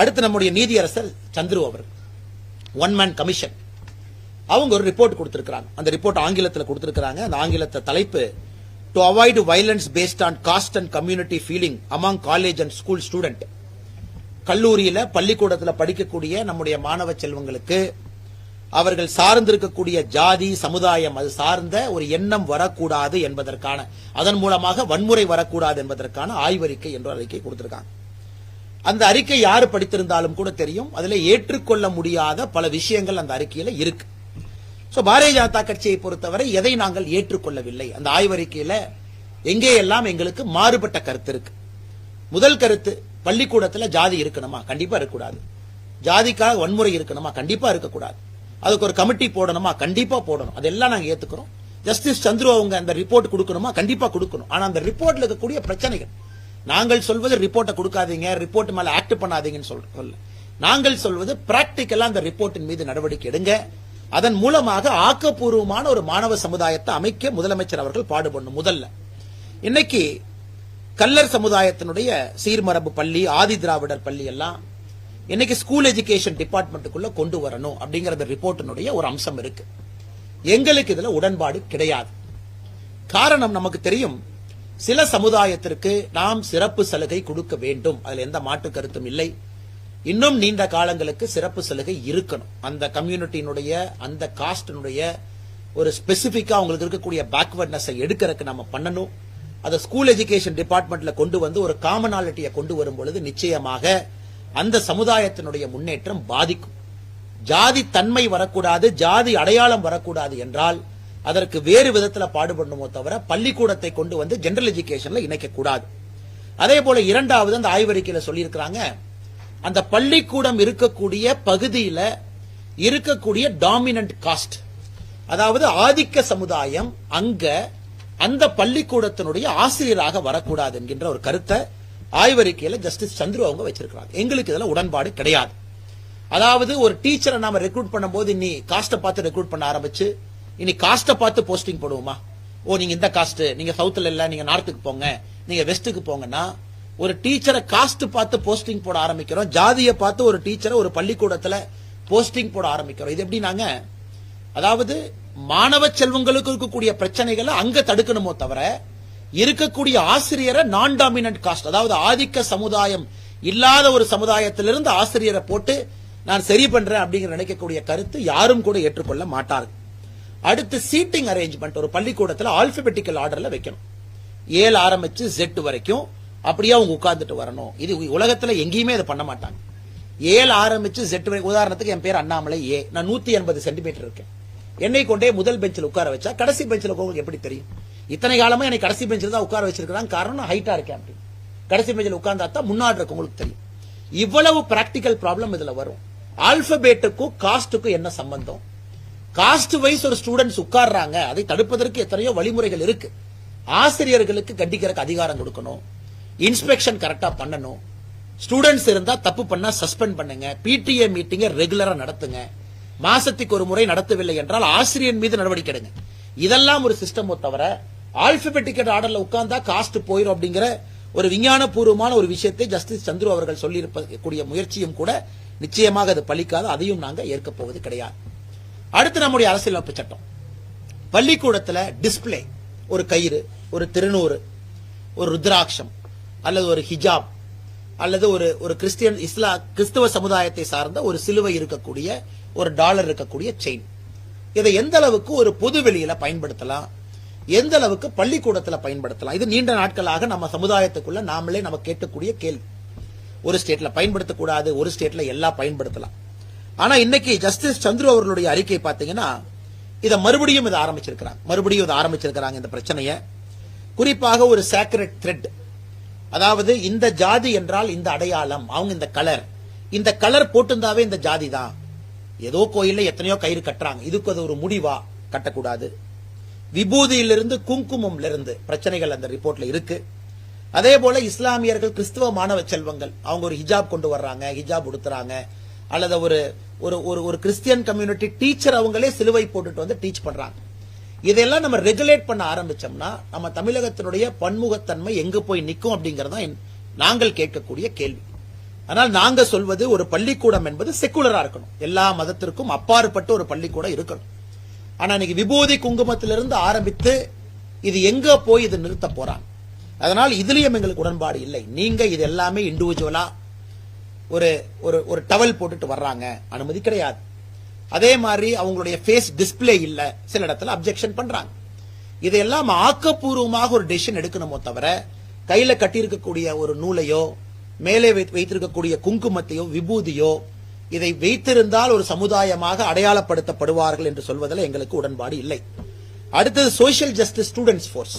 அடுத்து நம்முடைய நீதியரசர் சந்துரு அவர். ஒன் மேன் கமிஷன் அவங்க ஒரு ரிப்போர்ட் கொடுத்திருக்காங்க அந்த ரிப்போர்ட் ஆங்கிலத்தில் கொடுத்திருக்காங்க அந்த ஆங்கிலத்தை தலைப்பு to avoid violence based on caste and community feeling among college and school student கல்லூரியில பள்ளிக்கூடத்தில் படிக்கக்கூடிய நம்முடைய மாணவ செல்வங்களுக்கு அவர்கள் சார்ந்திருக்கக்கூடிய ஜாதி சமுதாயம் அது சார்ந்த ஒரு எண்ணம் வரக்கூடாது என்பதற்கான அதன் மூலமாக வன்முறை வரக்கூடாது என்பதற்கான ஆய்வறிக்கை என்ற அறிக்கை கொடுத்திருக்காங்க. அந்த அறிக்கை யாரு படித்திருந்தாலும் கூட தெரியும். அதுல ஏற்றுக்கொள்ள முடியாத பல விஷயங்கள் அந்த அறிக்கையில இருக்கு. சோ பாரதிய ஜனதா கட்சியை பொறுத்தவரை எதை நாங்கள் ஏற்றுக்கொள்ளவில்லை? அந்த ஆய்வறிக்கையில எங்கே எல்லாம் எங்களுக்கு மாறுபட்ட கருத்து இருக்கு? முதல் கருத்து பள்ளிக்கூடத்துல ஜாதி இருக்கணுமா? கண்டிப்பா இருக்கக்கூடாது. ஜாதிக்காக வன்முறை இருக்கணுமா? கண்டிப்பா இருக்கக்கூடாது. அதுக்கு ஒரு கமிட்டி போடணுமா? கண்டிப்பா போடணும். அதெல்லாம் நாங்க ஏத்துக்கிறோம். ஜஸ்டிஸ் சந்துரு அவங்க அந்த ரிப்போர்ட் கொடுக்கணுமா? கண்டிப்பா கொடுக்கணும். ஆனா அந்த ரிப்போர்ட்ல இருக்கக்கூடிய பிரச்சனைகள். நாங்கள் சொல்வது ரிப்போர்ட்டை கொடுக்காதீங்க ரிப்போர்ட் மேல ஆக்ட் பண்ணாதீங்கன்னு சொல்ல. நாங்கள் சொல்வது பிராக்டிக்கலா அந்த ரிப்போர்ட்டின் மீது நடவடிக்கை எடுங்க. அதன் மூலமாக ஆக்கப்பூர்வமான ஒரு மாணவ சமுதாயத்தை அமைக்க முதலமைச்சர் அவர்கள் பாடுபடணும் முதல்ல. இன்னைக்கு கல்லர் சமுதாயத்தினுடைய சீர்மரபு பள்ளி ஆதி திராவிடர் பள்ளி எல்லாம் இன்னைக்கு ஸ்கூல் எஜுகேஷன் டிபார்ட்மெண்ட்டுக்குள்ள கொண்டு வரணும் அப்படிங்கறது ரிப்போர்ட்டினுடைய ஒரு அம்சம் இருக்கு. எங்களுக்கு இதுல உடன்பாடு கிடையாது. காரணம் நமக்கு தெரியும் சில சமுதாயத்திற்கு நாம் சிறப்பு சலுகை கொடுக்க வேண்டும். அதுல எந்த மாற்று கருத்தும் இல்லை. இன்னும் நீண்ட காலங்களுக்கு சிறப்பு சலுகை இருக்கணும். அந்த கம்யூனிட்டியினுடைய அந்த காஸ்டினுடைய ஒரு ஸ்பெசிபிக்கா அவங்களுக்கு இருக்கக்கூடிய பேக்வர்ட்னஸை எடுக்கிறதுக்கு நம்ம பண்ணணும். அதை ஸ்கூல் எஜுகேஷன் டிபார்ட்மெண்ட்ல கொண்டு வந்து ஒரு காமனாலிட்டியை கொண்டு வரும் பொழுது நிச்சயமாக அந்த சமுதாயத்தினுடைய முன்னேற்றம் பாதிக்கும். ஜாதி தன்மை வரக்கூடாது ஜாதி அடையாளம் வரக்கூடாது என்றால் அதற்கு வேறு விதத்துல பாடுபடணுமோ தவிர பள்ளிக்கூடத்தை கொண்டு வந்து ஜெனரல் எஜுகேஷன்ல இணைக்க கூடாது. அதே போல இரண்டாவது அந்த ஆய்வறிக்கையில சொல்லியிருக்கிறாங்க அந்த பள்ளிக்கூடம் இருக்கக்கூடிய பகுதியில இருக்கக்கூடிய டாமினன்ட் காஸ்ட் அதாவது ஆதிக்க சமுதாயம் அங்க அந்த பள்ளிக்கூடத்தினுடைய ஆசிரியராக வரக்கூடாது என்கின்ற ஒரு கருத்தை ஆய்வறிக்கையில ஜஸ்டிஸ் சந்துரு அவங்க வச்சிருக்கிறாங்க. எங்களுக்கு இதெல்லாம் உடன்பாடு கிடையாது. அதாவது ஒரு டீச்சரை நாம ரெக்ரூட் பண்ணும்போது நீ காஸ்ட பார்த்து ரெக்ரூட் பண்ண ஆரம்பிச்சு இனி காஸ்ட்டை பார்த்து போஸ்டிங் போடுவோமா? ஓ நீங்க இந்த காஸ்ட் நீங்க சவுத்துல இல்ல நீங்க நார்த்துக்கு போங்க நீங்க வெஸ்ட்டுக்கு போங்கன்னா ஒரு டீச்சரை காஸ்ட் பார்த்து போஸ்டிங் போட ஆரம்பிக்கிறோம் ஜாதியை பார்த்து ஒரு டீச்சரை ஒரு பள்ளிக்கூடத்துல போஸ்டிங் போட ஆரம்பிக்கிறோம். இது எப்படி நாங்க? அதாவது மாணவ செல்வங்களுக்கு இருக்கக்கூடிய பிரச்சனைகளை அங்க தடுக்கணுமோ தவிர இருக்கக்கூடிய ஆசிரியரை நான் டாமினன்ட் காஸ்ட் அதாவது ஆதிக்க சமுதாயம் இல்லாத ஒரு சமுதாயத்திலிருந்து ஆசிரியரை போட்டு நான் சரி பண்றேன் அப்படிங்கிற நினைக்கக்கூடிய கருத்து யாரும் கூட ஏற்றுக்கொள்ள மாட்டார்கள். அடுத்து சீட்டிங் அரேஞ்ச்மெண்ட் ஒரு பள்ளிக்கூடத்தில் ஆல்பபெட்டிக்கல் ஆர்டர்ல வைக்கணும். ஏழு ஆரம்பிச்சு ஜெட் வரைக்கும் அப்படியே அவங்க உட்கார்ந்துட்டு வரணும். இது உலகத்துல எங்கேயுமே இதை பண்ண மாட்டாங்க. ஏழு ஆரம்பிச்சு ஜெட் வரைக்கும் உதாரணத்துக்கு என் பேர் அண்ணாமலை ஏ. நான் நூத்தி எண்பது சென்டிமீட்டர் இருக்கேன். என்னை கொண்டே முதல் பெஞ்சில் உட்கார வச்சா கடைசி பெஞ்சில் உங்களுக்கு எப்படி தெரியும்? இத்தனை காலமா என்னை கடைசி பெஞ்சில் தான் உட்கார வச்சிருக்காங்க காரணம் ஹைட்டா இருக்கேன் அப்படி. கடைசி பெஞ்சில் உட்கார்ந்தா தான் முன்னாடி இருக்கு உங்களுக்கு தெரியும். இவ்வளவு பிராக்டிக்கல் ப்ராப்ளம் இதுல வரும். ஆல்பபேட்டுக்கும் காஸ்ட்டுக்கும் என்ன சம்பந்தம்? காஸ்ட் வைஸ் ஒரு ஸ்டூடெண்ட்ஸ் உட்கார்றாங்க. அதை தடுப்பதற்கு எத்தனையோ வழிமுறைகள் இருக்கு. ஆசிரியர்களுக்கு கண்டிக்கிறதுக்கு அதிகாரம் கொடுக்கணும். இன்ஸ்பெக்ஷன் கரெக்டா பண்ணணும். ஸ்டூடெண்ட்ஸ் இருந்தா தப்பு பண்ணா சஸ்பெண்ட் பண்ணுங்க. பிடிஏ மீட்டிங்க ரெகுலரா நடத்துங்க. மாசத்துக்கு ஒரு முறை நடத்தவில்லை என்றால் ஆசிரியர் மீது நடவடிக்கை எடுங்க. இதெல்லாம் ஒரு சிஸ்டமோ தவிர ஆல்பபெட்டிக்கட் ஆர்டர்ல உட்கார்ந்தா காஸ்ட் போயிடும் அப்படிங்கிற ஒரு விஞ்ஞானபூர்வமான ஒரு விஷயத்தை ஜஸ்டிஸ் சந்துரு அவர்கள் சொல்லியிருக்கக்கூடிய முயற்சியும் கூட நிச்சயமாக அது பலிக்காது. அதையும் நாங்கள் ஏற்கப் போவது கிடையாது. அடுத்து நம்முடைய அரசியலமைப்பு சட்டம். பள்ளிக்கூடத்தில் டிஸ்ப்ளே ஒரு கயிறு ஒரு திருநூறு ஒரு ருத்ராட்சம் அல்லது ஒரு ஹிஜாப் அல்லது ஒரு ஒரு கிறிஸ்டியன் இஸ்லா கிறிஸ்துவ சமுதாயத்தை சார்ந்த ஒரு சிலுவை இருக்கக்கூடிய ஒரு டாலர் இருக்கக்கூடிய செயின் இதை எந்த அளவுக்கு ஒரு பொது வெளியில பயன்படுத்தலாம்? எந்த அளவுக்கு பள்ளிக்கூடத்தில் பயன்படுத்தலாம்? இது நீண்ட நாட்களாக நம்ம சமுதாயத்துக்குள்ள நாமளே நம்ம கேட்கக்கூடிய கேள்வி. ஒரு ஸ்டேட்ல பயன்படுத்தக்கூடாது ஒரு ஸ்டேட்ல எல்லாம் பயன்படுத்தலாம். ஆனா இன்னைக்கு ஜஸ்டிஸ் சந்துரு அவர்களுடைய அறிக்கை பாத்தீங்கன்னா இதை மறுபடியும் இதை ஆரம்பிச்சிருக்கிறாங்க. மறுபடியும் இதை ஆரம்பிச்சிருக்கிறாங்க இந்த பிரச்சனையை. குறிப்பாக ஒரு சேக்ரெட் த்ரெட் அதாவது இந்த ஜாதி என்றால் இந்த அடையாளம் அவங்க இந்த கலர். இந்த கலர் போட்டிருந்தாவே இந்த ஜாதி தான். ஏதோ கோயில்ல எத்தனையோ கயிறு கட்டுறாங்க. இதுக்கு அது ஒரு முடிவா? கட்டக்கூடாது. விபூதியிலிருந்து குங்குமம்ல இருந்து பிரச்சனைகள் அந்த ரிப்போர்ட்ல இருக்கு. அதே போல இஸ்லாமியர்கள் கிறிஸ்துவ மாணவ செல்வங்கள் அவங்க ஒரு ஹிஜாப் கொண்டு வர்றாங்க ஹிஜாப் உடுத்துறாங்க அல்லது ஒரு ஒரு ஒரு ஒரு கிறிஸ்டியன் கம்யூனிட்டி டீச்சர் அவங்களே சிலுவை போட்டுட்டு வந்து டீச் பண்றாங்க. இதெல்லாம் நம்ம ரெகுலேட் பண்ண ஆரம்பிச்சோம்னா நம்ம தமிழகத்தினுடைய பன்முகத்தன்மை எங்க போய் நிற்கும் அப்படிங்கறதா நாங்கள் கேட்கக்கூடிய கேள்வி. ஆனால் நாங்க சொல்வது ஒரு பள்ளிக்கூடம் என்பது செக்குலரா இருக்கணும். எல்லா மதத்திற்கும் அப்பாற்பட்டு ஒரு பள்ளிக்கூடம் இருக்கணும். ஆனா இன்னைக்கு விபூதி குங்குமத்திலிருந்து ஆரம்பித்து இது எங்க போய் இது நிறுத்த போறாங்க? அதனால் இதுலயும் எங்களுக்கு உடன்பாடு இல்லை. நீங்க இது எல்லாமே இண்டிவிஜுவலா ஒரு ஒரு ஒரு டவல் போட்டுட்டு வர்றாங்க. அனுமதி கிடையாது. அதே மாதிரி அவங்களுடைய ஃபேஸ் டிஸ்ப்ளே இல்ல. சில இடத்துல அப்ஜெக்ஷன் பண்றாங்க. இதையெல்லாம் ஆக்கப்பூர்வமாக ஒரு டெசிஷன் எடுக்கணுமோ தவிர கையில கட்டியிருக்கக்கூடிய ஒரு நூலையோ மேலே வைத்திருக்கக்கூடிய குங்குமத்தையோ விபூதியோ இதை வைத்திருந்தால் ஒரு சமுதாயமாக அடையாளப்படுத்தப்படுவார்கள் என்று சொல்வதில் எங்களுக்கு உடன்பாடு இல்லை. அடுத்தது சோஷியல் ஜஸ்டிஸ் ஸ்டூடெண்ட்ஸ் ஃபோர்ஸ்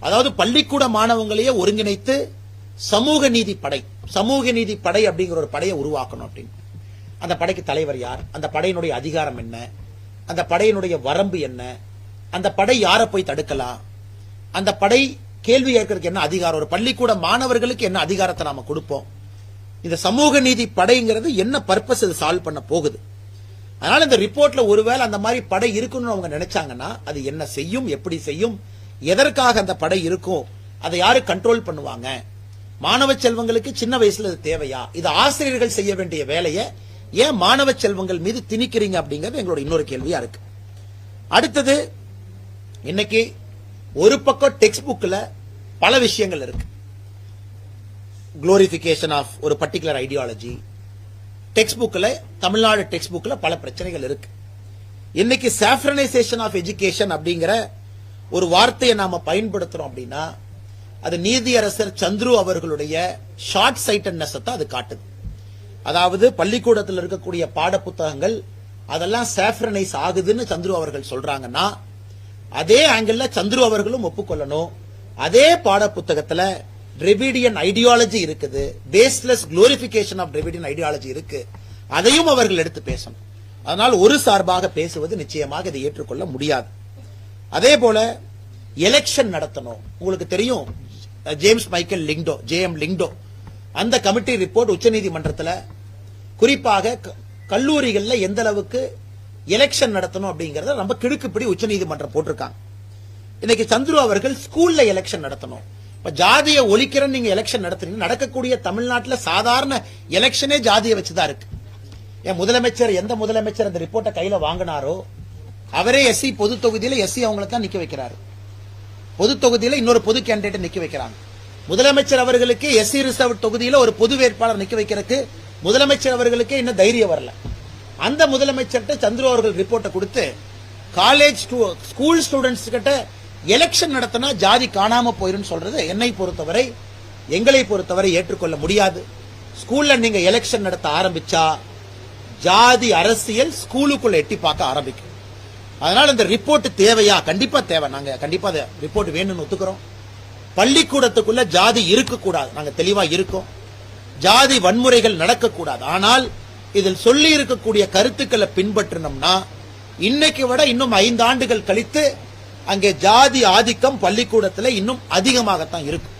அதாவது பள்ளிக்கூட மாணவங்களையே ஒருங்கிணைத்து சமூக நீதி படை. சமூக நீதி படை அப்படிங்கிற ஒரு படையை உருவாக்கணும் அப்படின்னு. அந்த படைக்கு தலைவர் யார்? அந்த படையினுடைய அதிகாரம் என்ன? அந்த படையினுடைய வரம்பு என்ன? அந்த படை யாரை போய் தடுக்கலாம்? அந்த படை கேள்வி கேட்கறதுக்கு என்ன அதிகாரம்? ஒரு பள்ளிக்கூட மாணவர்களுக்கு என்ன அதிகாரத்தை நாம கொடுப்போம்? இந்த சமூக நீதி படைங்கிறது என்ன பர்பஸ் இது சால்வ் பண்ண போகுது? அதனால இந்த ரிப்போர்ட்ல ஒருவேளை அந்த மாதிரி படை இருக்குன்னு அவங்க நினைச்சாங்கன்னா அது என்ன செய்யும்? எப்படி செய்யும்? எதற்காக அந்த படை இருக்கும்? அதை யாரு கண்ட்ரோல் பண்ணுவாங்க? மாணவ செல்வங்களுக்கு சின்ன வயசுல இது தேவையா? இது ஆசிரியர்கள் செய்ய வேண்டிய வேலையை ஏன் மாணவ செல்வங்கள் மீது திணிக்கிறீங்க அப்படிங்கிறது எங்களோட இன்னொரு கேள்வியா இருக்கு. அடுத்தது இன்னைக்கு ஒரு பக்கம் டெக்ஸ்ட் புக்ல பல விஷயங்கள் இருக்கு. குளோரிபிகேஷன் ஆஃப் ஒரு பர்டிகுலர் ஐடியாலஜி டெக்ஸ்ட் புக்ல தமிழ்நாடு டெக்ஸ்ட் புக்ல பல பிரச்சனைகள் இருக்கு. இன்னைக்கு சாஃப்ரனைசேஷன் ஆஃப் எஜுகேஷன் அப்படிங்கிற ஒரு வார்த்தையை நாம பயன்படுத்துறோம் அப்படின்னா அது நீதியரசர் சந்துரு அவர்களுடைய ஷார்ட் சைட்டட்னஸ் தான் அது காட்டுது. அதாவது பள்ளிக்கூடத்தில் இருக்கக்கூடிய பாட புத்தகங்கள் அதெல்லாம் சாஃப்ரனைஸ் ஆகுதுன்னு சந்துரு அவர்கள் சொல்றாங்கன்னா அதே ஆங்கிள் சந்துரு அவர்களும் ஒப்புக்கொள்ளணும். அதே பாட புத்தகத்துல டிரெவிடியன் ஐடியாலஜி இருக்குது. Baseless glorification of Dravidian ideology இருக்கு. அதையும் அவர்கள் எடுத்து பேசணும். அதனால் ஒரு சார்பாக பேசுவது நிச்சயமாக இதை ஏற்றுக்கொள்ள முடியாது. அதே போல எலெக்ஷன் நடத்தணும். உங்களுக்கு தெரியும் James Michael Lyngdoh J M Lyngdoh. அந்த கமிட்டி ரிப்போர்ட் உச்சநீதிமன்றத்தில் குறிப்பாக கல்லூரிகளில் கல்லூரிகள்ல எந்த அளவுக்கு எலெக்ஷன் நடத்தணும் அப்படிங்கறத ரொம்ப கிடுக்குப்படி உச்சநீதிமன்றம் போட்டிருக்காங்க. இன்னைக்கு சந்துரு அவர்கள் ஸ்கூல்ல எலெக்ஷன் நடத்தணும். இப்ப ஜாதியை ஒழிக்கிறன்னு நீங்க எலெக்ஷன் நடத்துறீங்க. நடக்கக்கூடிய தமிழ்நாட்டுல சாதாரண எலெக்ஷனே ஜாதியை வச்சுதான் இருக்கு. என் முதலமைச்சர் எந்த முதலமைச்சர் அந்த ரிப்போர்ட்டை கையில வாங்கினாரோ அவரே எஸ்சி பொது தொகுதியில எஸ்சி அவங்களுக்கு தான் நிக்க வைக்கிறாரு. பொது தொகுதியில் இன்னொரு பொது கேண்டிடேட் நிக்க வைக்கிறாங்க. முதலமைச்சர் அவர்களுக்கு எஸ்சி ரிசர்வ் தொகுதியில் ஒரு பொது வேட்பாளர் நிக்க வைக்கிறதுக்கு முதலமைச்சர் அவர்களுக்கே இன்னும் தைரியம் வரல. அந்த முதலமைச்சர்கிட்ட சந்துரு அவர்கள் ரிப்போர்ட்டை கொடுத்து காலேஜ் ஸ்கூல் ஸ்டூடெண்ட்ஸ் கிட்ட எலெக்ஷன் நடத்தினா ஜாதி காணாம போயிரும் சொல்றது என்னை பொறுத்தவரை எங்களை பொறுத்தவரை ஏற்றுக்கொள்ள முடியாது. ஸ்கூல்ல நீங்க எலெக்ஷன் நடத்த ஆரம்பிச்சா ஜாதி அரசியல் ஸ்கூலுக்குள்ள எட்டி பார்க்க ஆரம்பிக்கும். அதனால இந்த ரிப்போர்ட் தேவையா? கண்டிப்பா தேவை. நாங்க கண்டிப்பா அந்த ரிப்போர்ட் வேணும்னு ஒத்துக்கிறோம். பள்ளிக்கூடத்துக்குள்ள ஜாதி இருக்கக்கூடாது. நாங்க தெளிவா இருக்கோம். ஜாதி வன்முறைகள் நடக்கக்கூடாது. ஆனால் இதில் சொல்லி இருக்கக்கூடிய கருத்துக்களை பின்பற்றினோம்னா இன்னைக்கு விட இன்னும் ஐந்து ஆண்டுகள் கழித்து அங்கே ஜாதி ஆதிக்கம் பள்ளிக்கூடத்தில் இன்னும் அதிகமாகத்தான் இருக்கும்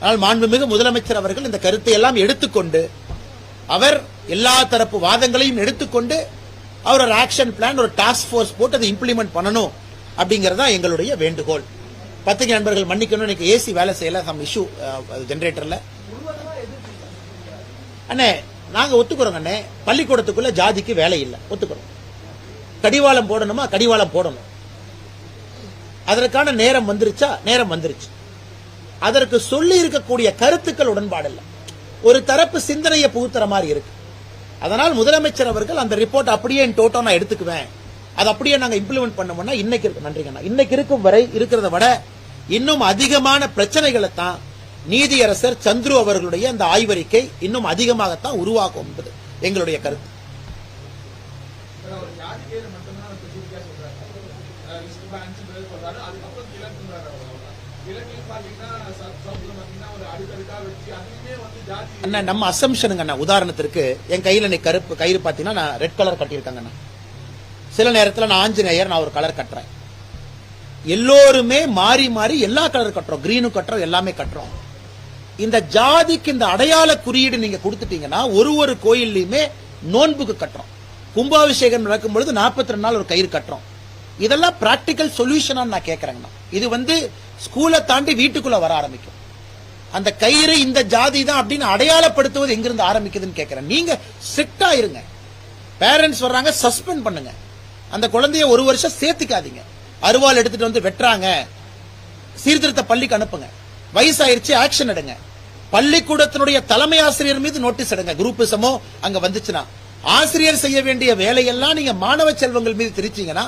ஆனால் மாண்புமிகு முதலமைச்சர் அவர்கள் இந்த கருத்தை எல்லாம் எடுத்துக்கொண்டு அவர் எல்லா தரப்பு வாதங்களையும் எடுத்துக்கொண்டு அவர் ஒரு ஆக்ஷன் பிளான் ஒரு டாஸ்க் ஃபோர்ஸ் போட்டு அதை இம்ப்ளிமெண்ட் பண்ணணும் அப்படிங்கறதா எங்களுடைய வேண்டுகோள். பத்திரிகை நண்பர்கள் மன்னிக்கணும். இன்னைக்கு ஏசி வேலை செய்யல. சம் இஷ்யூ ஜென்ரேட்டரில் அண்ணே நாங்க ஒத்துக்கிறோங்க அண்ணே. பள்ளிக்கூடத்துக்குள்ள ஜாதிக்கு வேலை இல்லை. ஒத்துக்கிறோம். கடிவாளம் போடணுமா? கடிவாளம் போடணும். அதற்கான நேரம் வந்துருச்சா? நேரம் வந்துருச்சு. அதற்கு சொல்லி இருக்கக்கூடிய கருத்துக்கள் உடன்பாடு இல்லை. ஒரு தரப்பு சிந்தனையை புகுத்துற மாதிரி இருக்கு. அதனால் முதலமைச்சர் அவர்கள் அந்த ரிப்போர்ட் அப்படியே டோட்டோ நான் எடுத்துக்குவேன். அது அப்படியே நாங்க இம்ப்ளிமெண்ட் பண்ணோம்னா இன்னைக்கு இருக்கு. நன்றிங்கண்ணா இன்னைக்கு இருக்கும் வரை இருக்கிறத விட இன்னும் அதிகமான பிரச்சனைகளை தான் நீதியரசர் சந்துரு அவர்களுடைய அந்த ஆய்வறிக்கை இன்னும் அதிகமாகத்தான் உருவாகும் என்பது எங்களுடைய கருத்து ஒரு ஜாதி பேர் மட்டும்தான் ஸ்பெசிஃபிக்கா சொல்றாங்க அஹ் லிஸ்ட் அஞ்சு பேர் சொல்றாரு அதுக்கப்புறம் கிழக்குன்றாரு அவ்வளவுதான் கிழக்குல பாத்தீங்கன்னா சவுத்துல பாத்தீங்கன்னா ஒரு அடுக்கடுக்கா வச்சு அதுலயுமே வந்து ஜாதி அண்ணா நம்ம அசம்ஷனுங்க அண்ணா உதாரணத்திற்கு என் கையில் நீ கருப்பு கயிறு பார்த்தீங்கன்னா நான் ரெட் கலர் கட்டியிருக்காங்க அண்ணா. சில நேரத்தில் நான் ஆஞ்சநேயர் நான் ஒரு கலர் கட்டுறேன். எல்லோருமே மாறி மாறி எல்லா கலர் கட்டுறோம். கிரீனு கட்டுறோம் எல்லாமே கட்டுறோம். இந்த ஜாதிக்கு இந்த அடையாள குறியீடு நீங்க கொடுத்துட்டீங்கன்னா ஒரு ஒரு கோயில்லையுமே நோன்புக்கு கட்டுறோம். கும்பாபிஷேகம் நடக்கும் பொழுது 42 ரெண்டு நாள் ஒரு கயிறு கட்டுறோம். இதெல்லாம் பிராக்டிக்கல் சொல்யூஷனா நான் கேட்கறேங்கண்ணா இது வந்து ஸ்கூலை தாண்டி வீட்டுக்குள்ள வர ஆரம்பிக்கும். அந்த கயிறு இந்த ஜாதி தான் அப்படின்னு அடையாளப்படுத்துவது எங்கிருந்து ஆரம்பிக்குதுன்னு கேட்கிறேன் நீங்க ஸ்ட்ரிக்டா இருங்க. பேரண்ட்ஸ் வர்றாங்க சஸ்பெண்ட் பண்ணுங்க. அந்த குழந்தைய ஒரு வருஷம் சேர்த்துக்காதீங்க. அருவாள் எடுத்துட்டு வந்து வெட்டுறாங்க. சீர்திருத்த பள்ளிக்கு அனுப்புங்க. வயசாயிருச்சு ஆக்ஷன் எடுங்க. பள்ளிக்கூடத்தினுடைய தலைமை ஆசிரியர் மீது நோட்டீஸ் எடுங்க. குரூப்பிசமோ அங்க வந்துச்சுன்னா. ஆசிரியர் செய்ய வேண்டிய வேலையெல்லாம் நீங்க மாணவ செல்வங்கள் மீது திரிச்சீங்கன்னா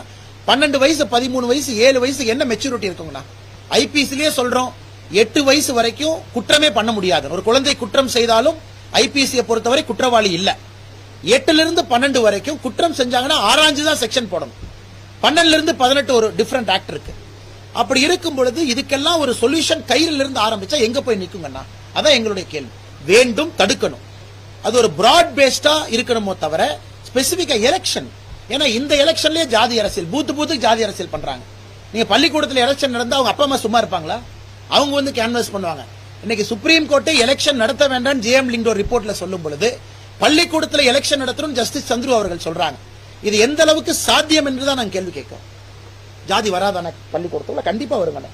பன்னெண்டு வயசு பதிமூணு வயசு ஏழு வயசு என்ன மெச்சூரிட்டி இருக்குங்கண்ணா? ஐபிசிலேயே சொல்றோம் எட்டு வயசு வரைக்கும் குற்றமே பண்ண முடியாது. ஒரு குழந்தை குற்றம் செய்தாலும் ஐபிசியை பொறுத்தவரை குற்றவாளி இல்ல. எட்டுல இருந்து பன்னெண்டு வரைக்கும் குற்றம் செஞ்சாங்கன்னா ஆராய்ஞ்சு தான் செக்ஷன் போடணும். பன்னெண்டுல இருந்து பதினெட்டு ஒரு டிஃபரெண்ட் ஆக்ட் இருக்கு. அப்படி இருக்கும் பொழுது இதுக்கெல்லாம் ஒரு சொல்யூஷன் கயிறுல இருந்து ஆரம்பிச்சா எங்க போய் நிக்குங்கண்ணா? அதான் எங்களுடைய கேள்வி. வேண்டும் தடுக்கணும். அது ஒரு பிராட் பேஸ்டா இருக்கணுமோ தவிர ஸ்பெசிபிக்கா எலெக்ஷன் ஏன்னா இந்த எலெக்ஷன்லயே ஜாதி அரசியல் பூத்து பூத்துக்கு ஜாதி அரசியல் பண்றாங்க. நீங்க பள்ளிக்கூடத்தில் எலெக்ஷன் நடந்தா அவங்க அப்பா அம்மா சும்மா இருப்பாங்களா? அவங்க வந்து கேன்வாஸ் பண்ணுவாங்க. இன்னைக்கு சுப்ரீம் கோர்ட்டை எலெக்ஷன் நடத்த வேண்டாம் ஜேஎம் லிங்கோ ரிப்போர்ட்ல சொல்லும் பொழுது பள்ளிக்கூடத்தில் எலெக்ஷன் நடத்தணும் ஜஸ்டிஸ் சந்துரு அவர்கள் சொல்றாங்க. இது எந்த அளவுக்கு சாத்தியம் என்றுதான் நான் கேள்வி கேட்கிறோம் ஜாதி வராதான பள்ளிக்கூடத்துல? கண்டிப்பா வருங்க